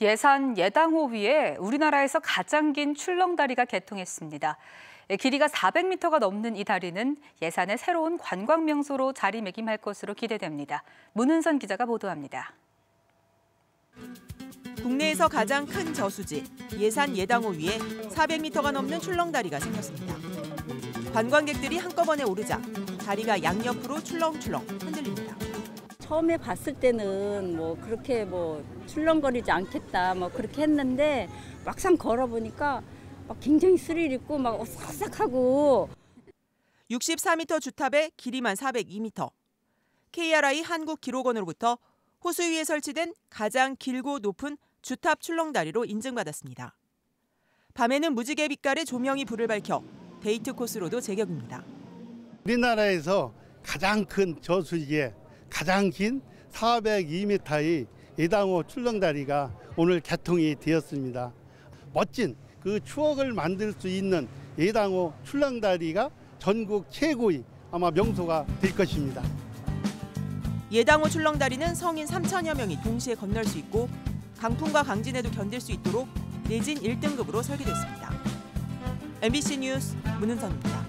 예산 예당호 위에 우리나라에서 가장 긴 출렁다리가 개통했습니다. 길이가 400m가 넘는 이 다리는 예산의 새로운 관광 명소로 자리매김할 것으로 기대됩니다. 문은선 기자가 보도합니다. 국내에서 가장 큰 저수지 예산 예당호 위에 400m가 넘는 출렁다리가 생겼습니다. 관광객들이 한꺼번에 오르자 다리가 양옆으로 출렁출렁 흔들립니다. 처음에 봤을 때는 뭐 그렇게 뭐 출렁거리지 않겠다 뭐 그렇게 했는데 막상 걸어보니까 막 굉장히 스릴 있고 막 오싹싹하고 64m 주탑에 길이만 402m. KRI 한국 기록원으로부터 호수 위에 설치된 가장 길고 높은 주탑 출렁다리로 인증받았습니다. 밤에는 무지개 빛깔의 조명이 불을 밝혀 데이트 코스로도 제격입니다. 우리나라에서 가장 큰 저수지에 가장 긴 402m의 예당호 출렁다리가 오늘 개통이 되었습니다. 멋진 그 추억을 만들 수 있는 예당호 출렁다리가 전국 최고의 아마 명소가 될 것입니다. 예당호 출렁다리는 성인 3천여 명이 동시에 건널 수 있고 강풍과 강진에도 견딜 수 있도록 내진 1등급으로 설계됐습니다. MBC 뉴스 문은선입니다.